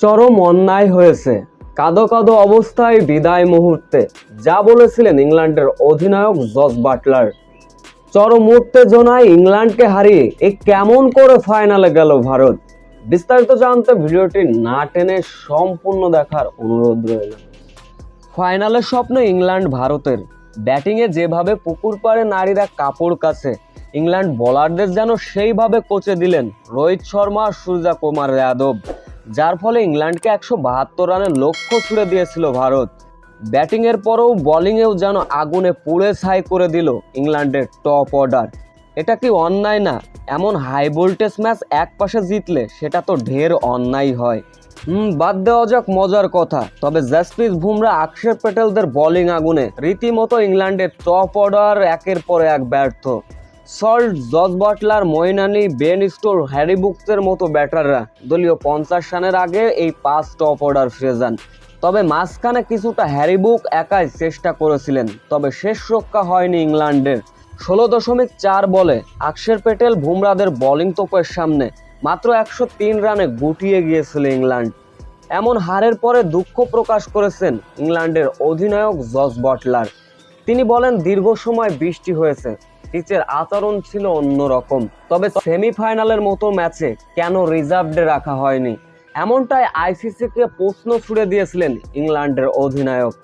চরম অন্যায় হয়েছে। কাদো কাদো অবস্থায় বিদায় মুহূর্তে, যা বলেছিলেন ইংল্যান্ডের অধিনায়ক জস বাটলার। চরম উত্তেজনায় ইংল্যান্ডকে হারিয়ে এ কেমন করে ফাইনালে গেল ভারত? বিস্তারিত জানতে ভিডিওটি না টেনে সম্পূর্ণ দেখার অনুরোধ রইল। ফাইনালের স্বপ্ন ইংল্যান্ড ভারতের। ব্যাটিংয়ে যেভাবে পুকুর পাড়ে নারীরা কাপড় কাছে, ইংল্যান্ড বোলারদের যেন সেইভাবে কোচে দিলেন রোহিত শর্মা সূর্যা কুমার যাদব। যার ফলে ইংল্যান্ডকে একশো বাহাত্তর রানের লক্ষ্য ছুড়ে দিয়েছিল ভারত। ব্যাটিংয়ের পরেও বোলিংয়েও যেন আগুনে পুড়ে ছাই করে দিল ইংল্যান্ডের টপ অর্ডার। এটা কি অন্যায় না? এমন হাই ভোল্টেজ ম্যাচ এক পাশে জিতলে সেটা তো ঢের অন্যায় হয়। হুম, বাদ দেওয়া যাক মজার কথা। তবে জাসপ্রিত বুমরা অক্ষর প্যাটেলদের বোলিং আগুনে। রীতিমতো ইংল্যান্ডের টপ অর্ডার একের পর এক ব্যর্থ। Salt Jos Buttler Moeen Ali Ben Stokes Harry বুকসের মতো ব্যাটাররা। দলীয় পঞ্চাশ রানের আগে এই পাঁচ টপ অর্ডার ফিরে যান। তবে মাঝখানে কিছুটা হ্যারি বুক একাই চেষ্টা করেছিলেন, তবে শেষ রক্ষা হয়নি ইংল্যান্ডের। ষোলো দশমিক চার বলে আকশের পেটেল বুমরাদের বোলিং তোপের সামনে মাত্র একশো তিন রানে গুটিয়ে গিয়েছিল ইংল্যান্ড। এমন হারের পরে দুঃখ প্রকাশ করেছেন ইংল্যান্ডের অধিনায়ক জস বটলার। তিনি বলেন, দীর্ঘ সময় বৃষ্টি হয়েছে পিচের আচরণ ছিল অন্যরকম। তবে সেমিফাইনালের মতো ম্যাচে কেন রিজার্ভডে রাখা হয়নি? এমনটাই আইসিসিকে প্রশ্ন ছুড়ে দিয়েছিলেন ইংল্যান্ডের অধিনায়ক।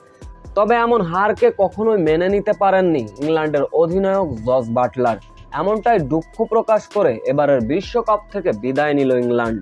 তবে এমন হারকে কখনোই মেনে নিতে পারেননি ইংল্যান্ডের অধিনায়ক জস বাটলার। এমনটাই দুঃখ প্রকাশ করে এবারের বিশ্বকাপ থেকে বিদায় নিল ইংল্যান্ড।